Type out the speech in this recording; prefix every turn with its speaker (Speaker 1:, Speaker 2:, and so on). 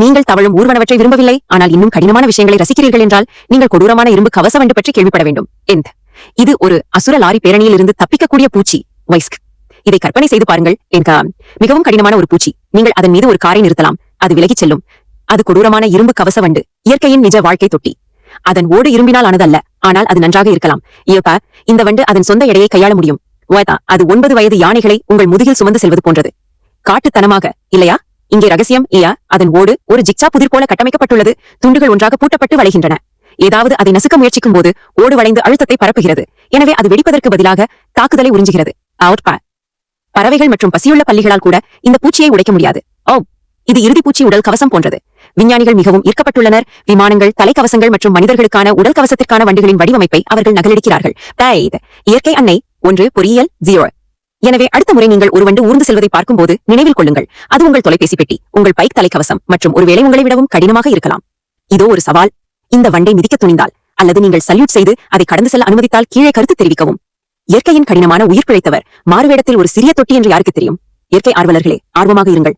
Speaker 1: நீங்கள் தவழும் ஊர்வனவற்றை விரும்பவில்லை. ஆனால் இன்னும் கடினமான விஷயங்களை ரசிக்கிறீர்கள் என்றால் நீங்கள் கொடூரமான இரும்பு கவச வண்டு பற்றி கேள்விப்பட வேண்டும். எந்த? இது ஒரு அசுர லாரி பேரணியில் இருந்து தப்பிக்கக்கூடிய பூச்சி. வைஸ்க் இதை கற்பனை செய்து பாருங்கள். என்கா மிகவும் கடினமான ஒரு பூச்சி. நீங்கள் அதன் மீது ஒரு காரை நிறுத்தலாம். அது விலகிச் செல்லும். அது கொடூரமான இரும்பு கவச வண்டு. இயற்கையின் நிஜ வாழ்க்கை தொட்டி. அதன் ஓடு இரும்பினால் ஆனதல்ல. ஆனால் அது நன்றாக இருக்கலாம். ஏப்பா இந்த வண்டு அதன் சொந்த எடையை கையாள முடியும். அது ஒன்பது வயது யானைகளை உங்கள் முதுகில் சுமந்து செல்வது போன்றது. காட்டுத்தனமாக இல்லையா? இங்கே ரகசியம் ஏயா அதன் ஓடு ஒரு ஜிக்சா புதிர் போல கட்டமைக்கப்பட்டுள்ளது. துண்டுகள் ஒன்றாக பூட்டப்பட்டு வளைகின்றன. ஏதாவது அதை நசுக்க முயற்சிக்கும் போது ஓடு வளைந்து அழுத்தத்தை பரப்புகிறது. எனவே அது வெடிப்பதற்கு பதிலாக தாக்குதலை உறிஞ்சுகிறது. பறவைகள் மற்றும் பசியுள்ள பள்ளிகளால் கூட இந்த பூச்சியை உடைக்க முடியாது. ஓ இது இறுதி பூச்சி உடல் கவசம் போன்றது. விஞ்ஞானிகள் மிகவும் ஈர்க்கப்பட்டுள்ளனர். விமானங்கள் தலைக்கவசங்கள் மற்றும் மனிதர்களுக்கான உடல் கவசத்திற்கான வண்டிகளின் வடிவமைப்பை அவர்கள் நகலெடுக்கிறார்கள். இயற்கை அன்னை. ஒன்று பொறியியல் ஜீரோ எனவே அடுத்த முறை நீங்கள் ஒரு வண்டு ஊர்ந்து செல்வதை பார்க்கும்போது நினைவில் கொள்ளுங்கள். அது உங்கள் தொலைபேசி பெட்டி உங்கள் பைக் தலைக்கவசம் மற்றும் ஒருவேளை உங்களை விடவும் கடினமாக இருக்கலாம். இதோ ஒரு சவால். இந்த வண்டை மிதிக்க துணிந்தால் அல்லது நீங்கள் சல்யூட் செய்து அதை கடந்து செல்ல அனுமதித்தால் கீழே கருத்து தெரிவிக்கவும். இயற்கையின் கடினமான உயிர் பிழைத்தவர் மாறுவேடத்தில் ஒரு சிறிய தொட்டி என்று யாருக்கு தெரியும்? இயற்கை ஆர்வலர்களே ஆர்வமாக இருங்கள்.